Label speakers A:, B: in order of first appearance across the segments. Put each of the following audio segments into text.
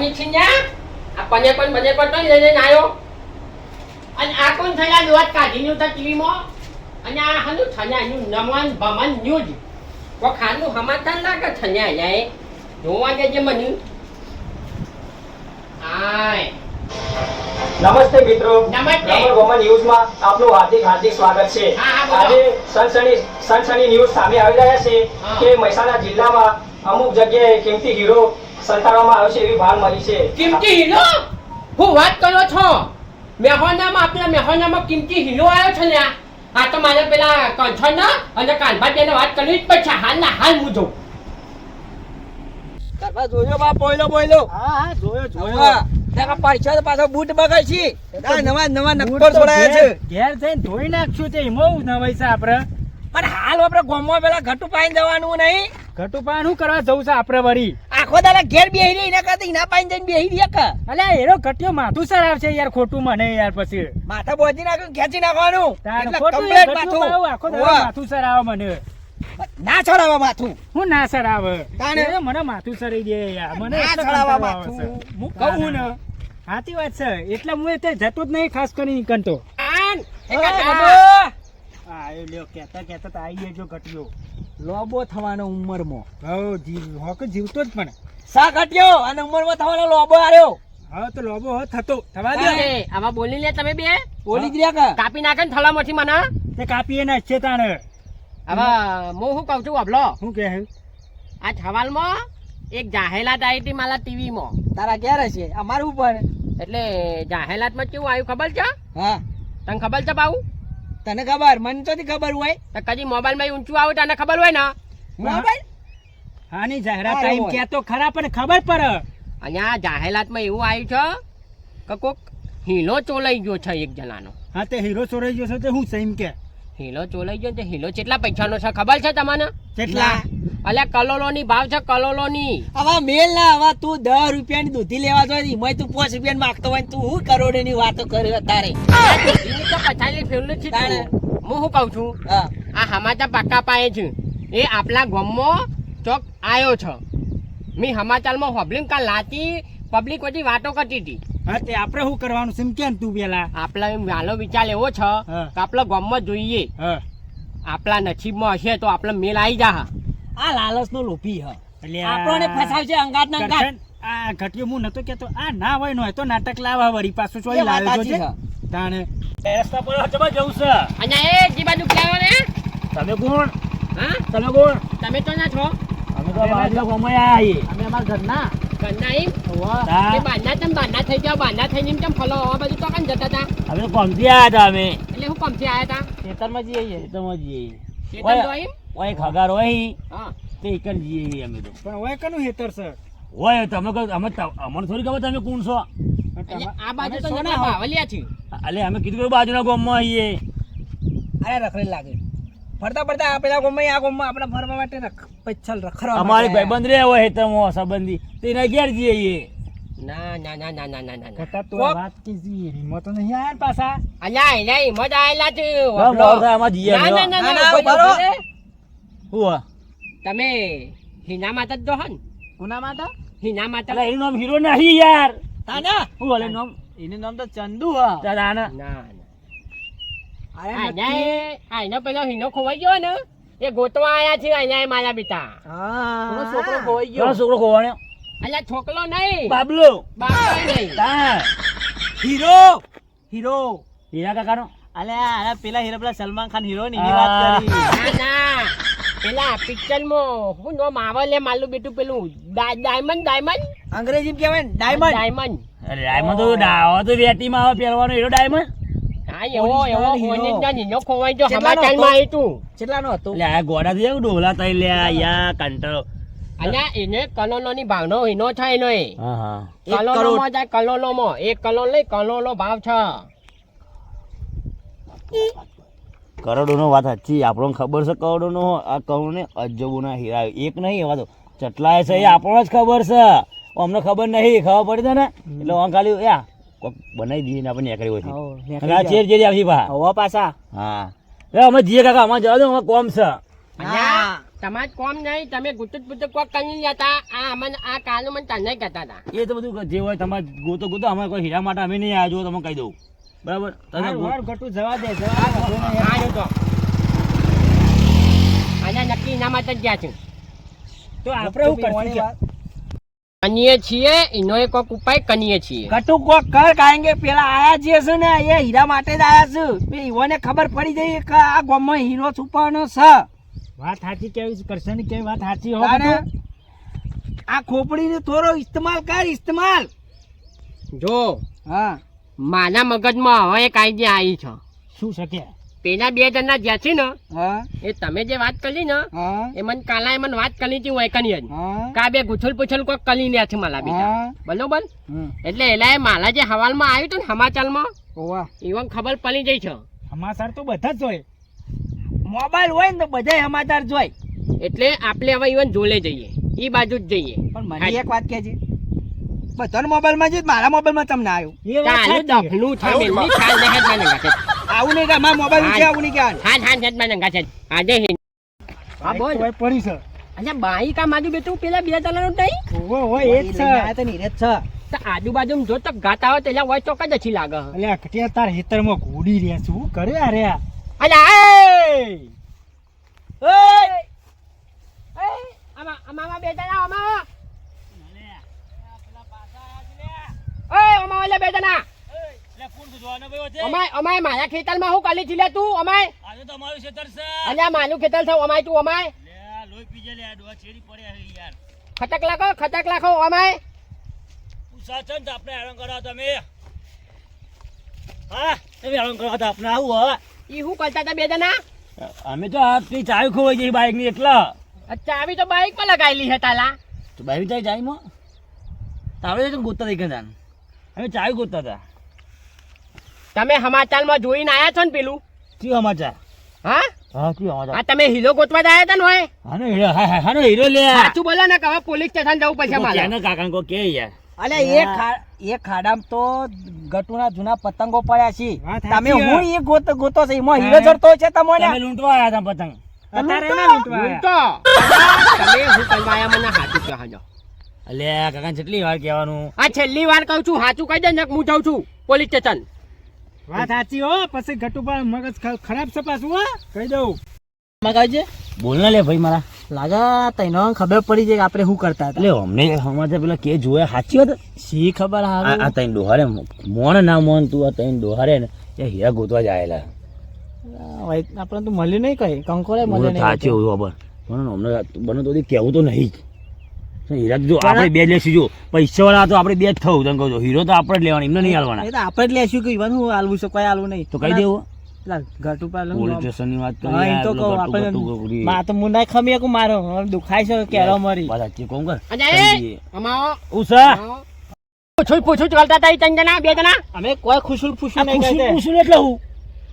A: કોની છીન્યા આ પને પણ બને પણ તો લઈને આવ્યો અને આ કોણ થયા? લોટ કાઢીને ઉતા ટીવીમાં. અને આ હનું થયાનું નમન ભમન ન્યૂઝ કો ખાનું હમાતા લાગે થયા જાય જોવા જજે મને. આય
B: નમસ્તે મિત્રો.
A: નમસ્તે.
B: વમન ન્યૂઝમાં આપનું હાર્દિક હાર્દિક સ્વાગત છે. આજે સનસની સનસની ન્યૂઝ સામે આવી રહ્યા છે કે મહેસાણા જિલ્લામાં અમુક જગ્યાએ કિંમતી હીરો સંતાડવામાં આવ્યો છે એવી ભાન મળી છે.
A: કિંમતી હીરો હું વાત કરો છો? મેહોનામાં આપણા મેહોનામાં કિંમતી હીરો આવ્યો છે ને આ. આ તો મારે પેલા કંઠના અને કાનભા તેને વાત કરવી જ પડશે. હાલના હાલ હું જોઉં.
C: તારા જોયો બા પોયલો પોયલો?
D: હા હા જોયો
C: જોયો. તારા પૈસા તો પાછો બૂટ બગાડ છે. નવા નવા નક્કર છોડાયા છે.
D: ઘેર જઈને ધોઈ નાખશું તે એમાં નવાઈ છે આપણે.
C: પણ હાલ આપણે ગોમમાં પેલા ઘટુ પાઈને જવાનું નહીં.
D: પાણી શું કરવા જવું છે આપણે વળી.
C: આખો દાડા ઘેર બેહી રહી એના કરતા એના પાઈને જઈને બેહી રહ્યા કા
D: અલે એરો ઘટ્યો માથું સરાવશે યાર ખોટું મને યાર પછી.
C: માથા બોજી નાખ્યું ખેંચી નાખવાનું. complete માથું.
D: આખો દાડો. માથું સરાવે મને.
C: ના છોડાવા માથું.
D: હું ના સરાવે.
C: તાણે?
D: મને માથું સરી દે યાર. મને
C: ના સરાવા
D: આવે
C: માથું. હું કહું ને
D: સાચી વાત છે. એટલે હું એ જતો જ નહીં ખાસ કરીને કંટો.
A: આન એ
C: ઓય,
A: કાકા.
C: ગટુ.
D: આ એ લ્યો કહેતા કહેતા તો આવી ગયો ઘટ્યો.
C: લોબો થવાનો ઉંમરમાં.
D: હવ જીવ હોક જીવતો જ પણ.
C: સા ઘટ્યો? અને ઉંમરમાં થવાનો લોબો આવ્યો
D: હવે તો લોબો હવે થતો. થવા દે.
A: આમાં બોલી લે તમે બે.
C: બોલી જ રહ્યા કા?
A: કાપી નાખે ને થલામાંથી મને.
D: તે કાપીએ ના છે તાણે.
A: હવે હું શું કહું છું અબલો
D: શું કહે
A: આ સવાલમાં એક જાહેરાત આવી હતી મારા ટીવીમાં.
C: તારા ક્યારે હશે અમારું ઉપર.
A: એટલે જાહેરાતમાં કેવું આવ્યું ખબર છે?
C: હા.
A: તને ખબર છે બાઉ?
C: તને ખબર? મને તો ખબર હોય.
A: તો કદી મોબાઈલમાં ઊંચું આવે તને ખબર હોય ને?
C: મોબાઈલ?
D: હાની જાહેરાત ટાઈમ કે તો ખરા પણ ખબર પડે.
A: અહીંયા જાહેરાત જાહેરાતમાં એવું આવ્યું છે કે કોક હીલો ચોલાઈ ગયો છે એક જણાનો.
D: હા તે હીરો ચોરાઈ ગયો છે તે હું સહીમ કે?
A: હીલો ચોલાઈ ગયો ને તે હીલો કેટલા પૈસાનો છે? ખબર છે તમને?
D: કેટલા?
A: અલ્યા કલોલોની ભાવ છે કલોલોની.
C: હવે મેલ ના હવે તું દસ રૂપિયાની દૂધી લેવા જોઈએ એમાં તું પાંચ રૂપિયા માંગતો હોય ને તું શું કરોડની વાતો કર્યો તારે
A: પછાડી ફેરલું છે. હું શું કહું છું? આ સમાચાર પાકા પાયે છે. એ આપણા ગામમાં ચોક આવ્યો છે. મેં સમાચારમાં હોબલિંગ કાલ લાતી પબ્લિક વચ્ચે વાતો કરતી હતી.
D: હા તે આપણે શું કરવાનું? છે કેમ તું પેલા?
A: આપણા એમ વાલો વિચાર એવો છે કે આપણા ગામમાં જોઈએ.
D: હા.
A: આપણા નસીબમાં હશે તો આપણે મેલ આવી જા
C: આ લાલચ નો લોભી હ.
D: એટલે
C: આપણને ફસાવશે અંગાત ના અંગાત.
D: આ ઘટ્યો હું નતો કેતો. આ ના હોય નો હોય તો નાટક લાવા વળી પાછું ચોઈ છે
C: છે.
D: તાણે રસ્તા પર જવા જવું છે.
A: અને એ જે બાજુ ને
D: તમે કોણ?
A: હા?
D: તમે કોણ?
A: તમે તો ના છો.
D: અમે તો બાજુ ગમે આવીએ
C: અમે અમારા ઘરના.
A: ઘરના એમ?
D: હા.
A: એ બારના તમ બારના થઈ ગયા બારના થઈને એમ તેમ ફલો આ બાજુ તો કાન જતા હતા.
D: અમે તો કોમથી આયા હતા અમે.
A: એટલે હું કમથી આયા હતા?
C: ખેતરમાં જઈએ
D: ખેતરમાં જઈએ
A: ખેતર તો એમ?
D: ઓય ખગાર હોય.
A: હા.
D: તે કન જઈએ અમે તો. પણ ઓય કનું હેતર સર ઓય તમે કહો અમે અમને થોડી ખબર તમે કોણ છો?
A: આ બાજુ તો ના બાવલિયા છે
D: અલે અમે કીધું કે બાજુના ગામમાં આવીએ.
C: અરે રખડે લાગે. ફરતા ફરતા પેલા ગામમાં આ ગામમાં આપણે ફરવા માટે પછલ રખડવા
D: અમારી ભાઈબંધ રે હોય તો એના ઘેર
A: ના ના ના
C: તો
A: એને હિંમત આયેલા છે
D: આમાં જીએ
A: ના માતા જ દોહન
C: કોના માતા?
A: હિના માતા
D: હીરો નહીં યાર.
C: તાના?
D: નામ
C: એનું નામ તો ચંદુ હ.
D: દાદા
A: ના? ના પેલો હિનો ખોવાઈ ગયો ને? એ ગોતવા આયા છે અહીંયા મારા બેટા
C: હા. છોકરો ખોઈ
D: ગયો. છોકરો ખોવાનો
A: અલ્યા છોકરો નહીં.
D: બાબલો.
A: બાબલો નહીં.
C: હીરો! હીરો!
D: હીરા કાકાનો?
C: અલ્યા અરે પેલા હીરો પેલા સલમાન ખાન હીરો ની
D: વાત કરી.
A: ના ના. પેલા પિક્ચરમાં હું નો આવે લે માલું બેટું પેલું ડાયમંડ ડાયમંડ?
C: અંગ્રેજી કેવાય ને ડાયમંડ.
A: ડાયમંડ.
D: અરે ડાયમંડ તો ડાવો તો વેટીમાં આવે પહેરવાનો હીરો ડાયમંડ?
A: હા એવો એવો. હોને જ ખોવાઈ? તું.
C: કેટલાનો હતો?
D: આ ગોડા થી ડોલા થઈ લે યા કંટાળો
A: અને એને કલોલો ની ભાવનો એનો થાય એનો એ. માં જાય કલોલો માં એક કલોલ નહીં કલોલો ભાવ છે.
D: કરોડો નો વાત સાચી આપણને ખબર છે કરોડોનો આ કરોડને અજબોના અજબો હીરા. એક નહીં એવા તો ચટલાય છે એ આપણને જ ખબર છે. અમને ખબર નહીં ખબર પડી છે ને? એટલે હું ખાલી યા કોક બનાવી દઈએ ને આપણે નીકળી હોય છે. આ ચેર ચેરી આવી પા
C: હવા પાછા.
D: હા. એ અમે જીએ કાકા અમારે જવા દો અમે કોમ છે.
A: તમાર કોમ નહીં તમે ગુટુત પુટુત કોક કરી જતા આ અમને આ કાલ મને તને કહેતા હતા.
D: એ તો બધું જે હોય તમારે ગોતો ગોતો અમે કોઈ હીરા માટે અમે નહીં આવ્યા જો તમે કહી દઉં. બરાબર? તમે
C: હારું, ઘટું જવા દે જવા દે,
A: તો. આના નક્કી એના માટે જ ગયા છું.
C: તો આપણે શું કરશું
A: કનીએ છીએ એનો એક કોક ઉપાય કનીએ છીએ.
C: ગટુ કોક કર કારણ કે પેલા આયા જે છે ને એ હીરા માટે જ આયા છે. બે ઈવોને ખબર પડી જઈ કે આ ગામમાં હીરો છુપાવાનો છે.
E: વાત સાચી કેવી કરશન કેવી વાત સાચી હોય
C: આ ખોપડીને થોડો ઇસ્તેમાલ કર ઇસ્તેમાલ.
A: જો
C: હા.
A: મારા મગજમાં હવે એક આઈડિયા આવી છે.
E: શું શકે
A: પેલા બે જણના જ્યાં છે ને એ તમે જે વાત કરી ને એ મને કાલા મને વાત કરી હતી હું? એકની જ કા બે ગુછલ પૂછલ કોક કરી લે છે માલા બીજા. બરોબર? એટલે એલા એ માલા જે હવાલમાં આવ્યું હતું ને સમાચારમાં ઈવન ખબર પડી જઈ છે.
E: સમાચાર તો બધા જ હોય.
C: મોબાઈલ હોય ને તો બધાય સમાચાર જોઈ
A: એટલે આપણે હવે ઈવન જોલે જઈએ. એ બાજુ જ જઈએ.
C: પણ મને એક વાત કહેજે. છે બધાના મોબાઈલમાં જ મારા મોબાઈલમાં તમને આવ્યું.
A: ચાલુ
E: સાચી.
A: દફનું મેલની ચાલ ને હેડમાં નંગા છે
C: આવું નહીં કે મારા મોબાઈલ છે આવું નહીં કે
A: હાથ હાથ હેડમાં નંગા છે આજે હિન હા બોલ.
E: પડી છે.
A: અચ્છા બાઈ કા માજુ બેટું પેલા બે તલાનું તઈ
E: ઓવો હો એ જ છે.
C: તો નીરજ છે.
A: તો આજુબાજુ જો તો ગાતા હોય તેલા હોય તો કદ અછી લાગે.
E: એટલે અખટિયા તાર હેતરમાં ઘોડી રહ્યા શું કરે આ રે
A: અલા એ! એ! આમાં આમાં બે તલા આમાં. ઓય આમાં ઓલા બે તલા અમાય અમાય મારા ખેતરમાં હું કાલી જીલે તું અમાય
D: આજે તો અમારું? ખેતર છે
A: અલ્યા માનું ખેતર છે અમાય તું અમાય
D: લે, લોહી પીજે લે, આ છેરી પડે હે યાર.
A: ખટક લાખો ખટક લાખો અમાય
D: છે તો આપણે હેરાન કરો તમે હા તમે હેરાન કરો તો આપણે આવું હવે.
A: ઈ હું કરતા તા બે
D: અમે તો આપની ચાવી ખોવાઈ ગઈ બાઈકની એટલા
A: આવી તો બાઈક પર લગાવેલી હે તાલા.
D: તો બાઈક જાય જાય માં તાવડે તો ગોતતા થઈ ગયા અમે ચાવી ગોતતા હતા.
A: તમે સમાચારમાં જોઈને આવ્યા છો ને પેલું?
D: શું સમાચાર
A: હા?
D: હા શું સમાચાર
A: આ તમે હીરો ગોતવા જ હતા ને હોય
D: હાનો હીરો હા હા હાનો હીરો લે.
A: સાચું બોલો ને કે પોલીસ સ્ટેશન જવું પછી મારે.
D: એને કાકા કો કે યાર.
C: અલે એ એ ખાડામાં તો ગટુના જૂના પતંગો પડ્યા છે. તમે હું એ ગોતો ગોતો છે? એમાં હીરો જડતો છે તમને?
D: તમે લૂંટવા આવ્યા હતા પતંગ.
E: અત્યારે ના લૂંટવા.
A: લૂંટો. તમે હું કરવા આયા મને સાચું કહેજો
D: અલે કાકા કેટલી વાર કહેવાનું?
A: આ છેલ્લી વાર કહું છું સાચું કહી દે ને હું જાઉં છું. Police station.
E: વાત સાચી હો પછી ઘટુ પર મગજ ખરાબ છે પાછું હો. કહી દઉં.
C: મગાવજે
D: બોલ ના લે ભાઈ મારા.
C: લાગા તૈનો ખબર પડી જાય કે આપણે શું કરતા હતા.
D: એટલે અમને સમજે પેલા કે જોયા સાચી વાત?
C: શી ખબર
D: આ આ તૈન ડોહારે મોણ ના મોન તું આ તૈન ડોહારે ને એ હીરા ગોતવા જાયેલા
C: આપણે તો મળ્યું નહીં કઈ. કંકોરે મળ્યું નહીં
D: સાચી હોય ખબર. પણ અમને બને તો કેવું તો નહીં હીરા જો આપણે બે લેશું જો. પૈસા વાળા તો આપણે બે જ થવું તમે કહો હીરો તો આપણે જ લેવાના એમને નહીં હાલવાના.
C: એ તો આપણે જ લેશું કે ઈવન હું હાલવું છું કોઈ હાલવું નહીં.
D: તો કહી દેવું.
C: પેલા ઘટ
D: પોલીસ
C: આમ.
D: સ્ટેશનની વાત
C: હા એ તો કહું આપણે માં તો મુંડાઈ ખમી એક મારો દુખાય છે કેરો મરી.
D: કર
A: પૂછું પૂછું ચાલતા હતા ત્રણ જણા બે જણા?
C: અમે કોઈ ખુશુલ ફુશુલ નહીં
D: પૂછું
C: કરતા
D: એટલે હું.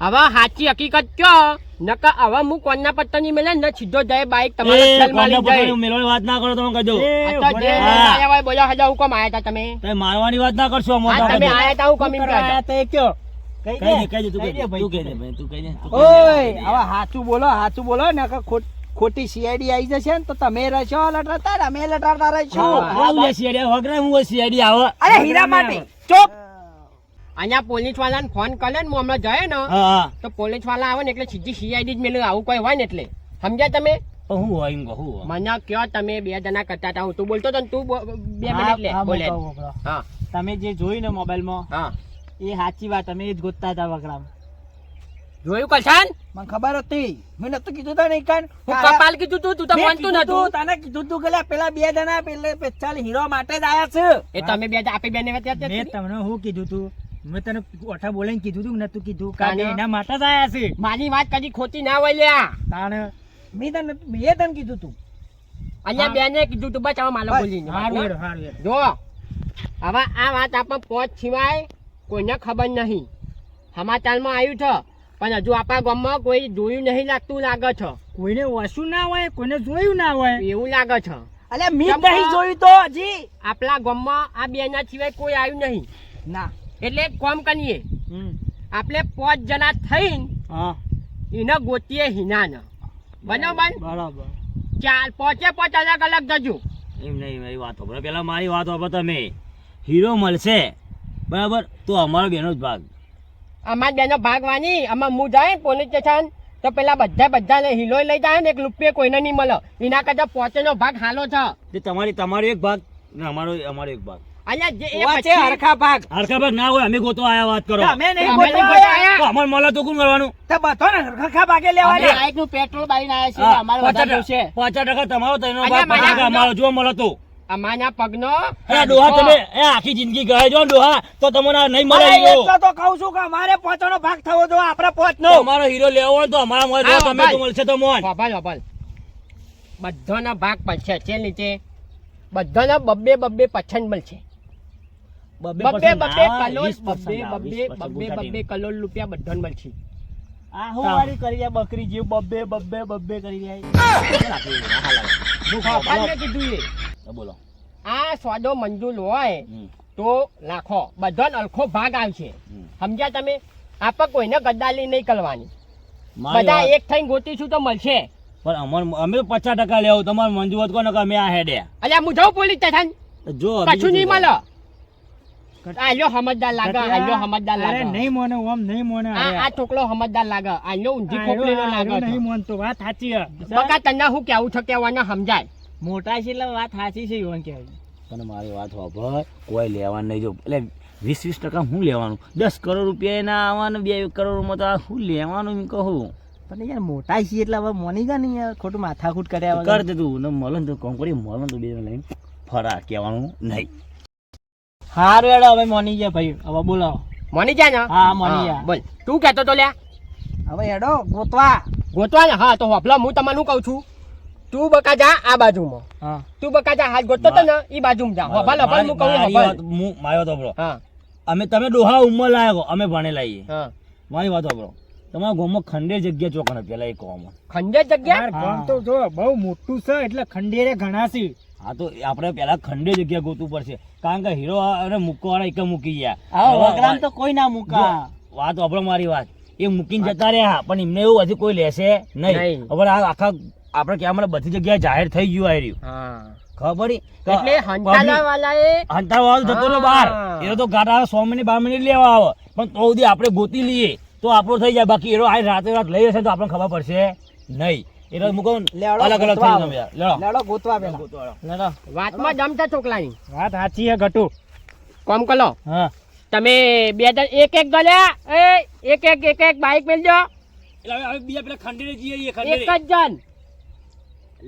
A: હવે સાચી હકીકત કયો? નકા હવે હું કોણના પત્તા નહીં મળે ને સીધો જાય બાઈક તમારે ખેલ મારી જાય.
D: પોતાની વાત ના કરો તમે કહી દો
E: એ
A: આ તો જે
E: ઊભો રહે.
A: લઈને આયા હોય બોલો હજાર હુકમ આયા હતા તમે.
D: તમે મારવાની વાત ના કરશો
A: આ તમે આયા હતા હુકમ એમ
C: કરાયા
A: કહેતા.
C: કયો? કહી
D: દે કહી દે તું કહી દે તું કહી દે ભાઈ, તું કહી દે તું કહી દે.
C: ઓય હવે સાચું બોલો સાચું બોલો ને કે ખોટ- ખોટી સીઆઈડી આવી જશે ને તો તમે રહેશો લટાડતા અમે લટાડતા રહેશો.
D: શિયાળી વગર હું શિયાળી આવે.
C: અરે હીરા માટે ચૂપ.
A: અહીંયા પોલીસ વાળાને ફોન કરે ને હું હમણાં જાય ને તો પોલીસવાળા આવે ને એટલે સીધી સીઆઈડી જ મેળવે આવું કોઈ હોય ને એટલે. સમજ્યા તમે?
D: હું હોય એમ હું
A: મને કયો તમે બે જણા કરતા હતા હું તું બોલતો તો તું બે મિનિટ લે બોલે.
C: હું. તમે જે જોયું ને મોબાઈલમાં
A: હા.
C: એ સાચી વાત તમે એ જ ગોતતા હતા વગડામ
A: જોયું કશાન
C: મને ખબર હતી. મેં નતું કીધું તા નહીં કાન.
A: હું કપાલ કીધું તું તું તો માનતું નતું.
C: તને કીધું તું કે પેલા બે જણા પેલે પેચાલ હીરો માટે જ આયા છે.
A: એ તમે બે આપી બેને
E: મેં તમને હું કીધું તું? મેં તને ઓઠા બોલાઈને કીધું તું નતું કીધું. કાલે એના માટે જ આયા છે.
A: મારી વાત કદી ખોટી ના હોય લ્યા
E: તાણ
C: મેં તને મેં તને કીધું તું.
A: અહીંયા બેને કીધું તું માલો
C: બસ,
A: બોલી
E: હારું હારું
A: જો હવે આ વાત આપણે પહોંચ સિવાય કોઈને ખબર નહીં. સમાચારમાં આવ્યું છે પણ હજુ આપણા ગામમાં કોઈ જોયું નહીં લાગતું લાગે છે.
E: કોઈને ઓછું ના હોય કોઈને જોયું ના હોય.
A: એવું લાગે છે.
C: અલે મેં નહીં જોયું તો હજી.
A: આપણા ગામમાં આ બેના સિવાય કોઈ આવ્યું નહીં.
C: ના.
A: એટલે એક કામ કરીએ.
E: હમ.
A: આપણે પાંચ જણા થઈને
E: હા.
A: એને ગોતીએ હિનાને. બરાબર?
E: બરાબર.
A: ચાર પોચે પોચ અલગ અલગ જજો.
D: એમ નહીં મારી વાત સાંભળો પેલા મારી વાત સાંભળો તમે હીરો મળશે. બરાબર? તો અમારો બેનો જ ભાગ.
A: અમાર બેનો ભાગ વાની. આમાં હું જાય પોલીસ સ્ટેશન તો પેલા બધા બધા હિલોય લઈ જાય ને એક રૂપિયા કોઈને નહીં મળે. એના કરતા પોચેનો ભાગ હાલો છે.
D: તે તમારી તમારો એક ભાગ ને અમારો અમારો એક ભાગ.
A: અહીંયા જે એ
C: વચ્ચે
A: પછી-
C: હરખા ભાગ.
D: હરખા ભાગ ના હોય અમે ગોતો આયા વાત કરો.
A: અમે નહીં
C: ગોતવા
A: ગોતવા
C: આયા.
D: તો અમારે મળે તો કોણ કરવાનું?
C: તો બધો ને હરખા ભાગે લેવાના
A: અમે બાઈકનું પેટ્રોલ બાળીને આવ્યા છીએ,
D: હા,
A: વધારે જોઈશે.
D: ટકા- પચાસ તમારો તેનો ભાગ પચાસ ટકા
A: મારા
D: અમારો જો મળે તો.
A: અમારના પગનો
D: અરે ડોહા તમે એ આખી જિંદગી ગયે જો ડોહા તો તમને નહીં મળે
C: તો કહું છું કે અમારે પોતાનો ભાગ થવો જો આપણે પોતનો.
D: અમારો હીરો લેવો હોય તો અમારા તમે તો મળશે તો મોન
A: બધાના ભાગ પડશે છે નીચે. બધાના બબ્બે બબ્બે પછન મળશે. બબ્બે બબે કલોલ બબે બબે બબે બબે કલોલ રૂપિયા બધાને મળશે
C: આ હું વાળી કરી જાય બકરી જેવ બબે બબે બબે કરી
A: જાય. કીધું એ.
D: બોલો.
A: આ સ્વાદો મંજૂર હોય તો લાખો બધાને અલખો ભાગ આવશે. સમજ્યા તમે? આપ કોઈને ગદ્દાલી નહીં કરવાની. બધા એક થઈને ગોતીશું તો મળશે.
D: પણ અમર અમે પચાસ ટકા લેવું તમારે મંજૂર હોત કોને કે અમે આ હેડે.
A: અલ્યા હું જાઉં પોલીસ સ્ટેશન.
D: જો
A: કશું નહીં મળે. આલ્યો સમજદાર લાગે આલ્યો સમજદાર
E: અરે નહીં મોને ઓમ નહીં મોને
A: આ આ છોકરો સમજદાર લાગે. આલ્યો ઊંધી ખોપડીનો લાગે
E: નહીં
A: મોન
E: તો વાત સાચી હે.
A: બકા તને હું કેવું છે કેવાને સમજાય.
C: મોટા છે એટલે વાત સાચી છે ઈવન કે.
D: તને મારી વાત વાપર કોઈ લેવાનું નહીં જો. એટલે વીસ વીસ ટકા હું લેવાનું? દસ કરોડ રૂપિયા એના આવવાનું બે કરોડમાં તો હું શું લેવાનું એમ કહું.
C: પણ યાર મોટા છીએ એટલે હવે મોની ગયા નહીં યાર? ખોટું માથાકૂટ કર્યા
D: કર દે તું ને મળે તો કોમ કરી મળે તો બે લઈને ફરા કહેવાનું નહીં.
C: હારું હેડો હવે મોની ગયા ભાઈ. હવે બોલો
A: મની જાય ને?
C: હા, મની જાય.
A: બોલ. તું કહેતો તો લ્યા.
C: હવે હેડો ગોતવા.
A: ગોતવા ને? હા તો હોપલા હું તમને કહું છું? તું બકા જા આ બાજુમાં.
C: હા.
A: તું બકા જા હાથ ગોતતો તો ને ઈ બાજુમાં જા. હોપલ હોપલ હું કહું હોપલ
D: હું માયો તો સાંભળો
A: હા.
D: અમે તમે ડોહા ઉંમર લાયકો અમે ભણેલા છીએ
A: હા.
D: મારી વાત સાંભળો તમારા ગામમાં ખંડે જગ્યા ચોકણ પેલા એક ગામમાં.
A: ખંડે જગ્યા?
E: ગામ તો જો બહુ મોટું છે એટલે ખંડેરે ઘણા છે.
D: હા તો આપણે પેલા ખંડે જગ્યા ગોતવું પડશે. કારણ કે હીરો અને મૂકવાવાળા એક મૂકી ગયા.
C: વગરામ તો કોઈ ના મૂકા.
D: વાત આપણો મારી વાત. એ મૂકીને જતા રહ્યા પણ એમને એવું હજી કોઈ લેશે નહીં. હવે આ આખા આપણે ક્યાં બધી જગ્યાએ જાહેર થઈ ગયું આવી રહ્યું. ખબર
A: એટલે હંતાલા વાળાએ
D: હંતાવાળો જતો રહ્યો બહાર. એ તો ગાડા સો મિનિટ બાર મિનિટ લેવા આવે. પણ તો સુધી આપણે ગોતી લઈએ. તો આપણો થઈ જાય. બાકી એરો આ રાતે રાત લઈ જશે તો આપણને ખબર પડશે નહીં. એટલે હું અલગ અલગ થઈ ગયા લેડો
C: લેડો ગોતવા પેલા. લેડો
A: વાતમાં દમ છે છોકરાની.
E: વાત સાચી હે ઘટુ
A: કોમ કરો.
D: હા.
A: તમે બે હજાર એક એક ગલ્યા. એ એક એક એક એક બાઈક મેલજો.
D: એટલે હવે બીજા પેલા ખંડેરે જઈએ ખંડેરે.
A: એક જ જણ.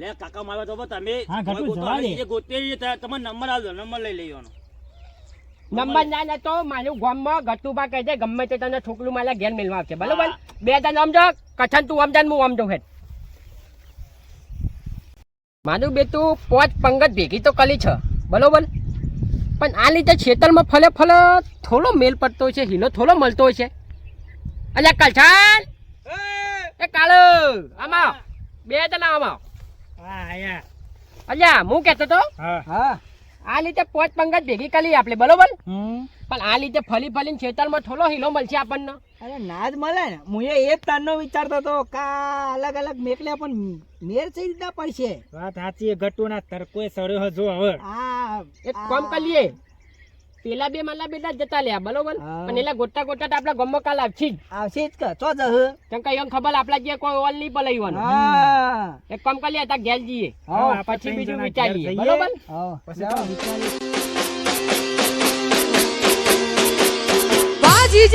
D: લે કાકા મારવા તો તમે
E: હા, ઘટુ,
D: ગોતો,
E: જવા દે.
D: ગોતે તમારો નંબર આલજો નંબર લઈ લેવાનો.
A: નંબર ના ના તો મારું ગામમાં ગતુબા કહે છે ગમે તે તને છોકરું મારા ઘેર મેળવા આવશે. બરોબર? બે તને સમજો કથન તું સમજાન હું સમજો હેડ બે તું પોચ પંગત ભેગી તો કલી છે. બરોબર? પણ આ લીધે છેતરમાં ફલે ફલે થોડો મેલ પડતો હોય છે હીલો થોડો મળતો હોય છે. અલ્યા કલછાન એ કાળો આમાં. બે જણા આમાં.
E: હા
A: અલ્યા હું કહેતો તો?
E: હા.
C: હા.
A: આ લીધે પોચ પંગત ભેગી કરી આપણે બરોબર? પણ આ લીધે ફલી ફલીને ખેતરમાં થોડો હીલો મળશે આપણને.
C: અરે ના જ મળે ને. હું એ જ તારનો વિચારતો હતો કા અલગ અલગ મેકલ્યા પણ મેર કઈ રીતના પડશે?
E: વાત સાચી હે ઘટુ ના તરકોય સડ્યો જો હવે.
C: આ
A: એક કામ કરીએ. પેલા બે માલા બેટા જતા લ્યા બરોબર. પણ એલા ગોટા ગોટા તો આપણા ગામમાં કાલ આવશે જ.
C: આવશે જ કે ચો જહ
A: કેમ કે એમ ખબર આપણા જે કોઈ ઓલ નહીં પલાવવાનું
C: હા.
A: એક કામ કરી તા ગેલ જઈએ.
E: હા,
A: પછી બીજું વિચારીએ. બરોબર?
C: હા.
E: પછી વિચારીએ.
F: બાજી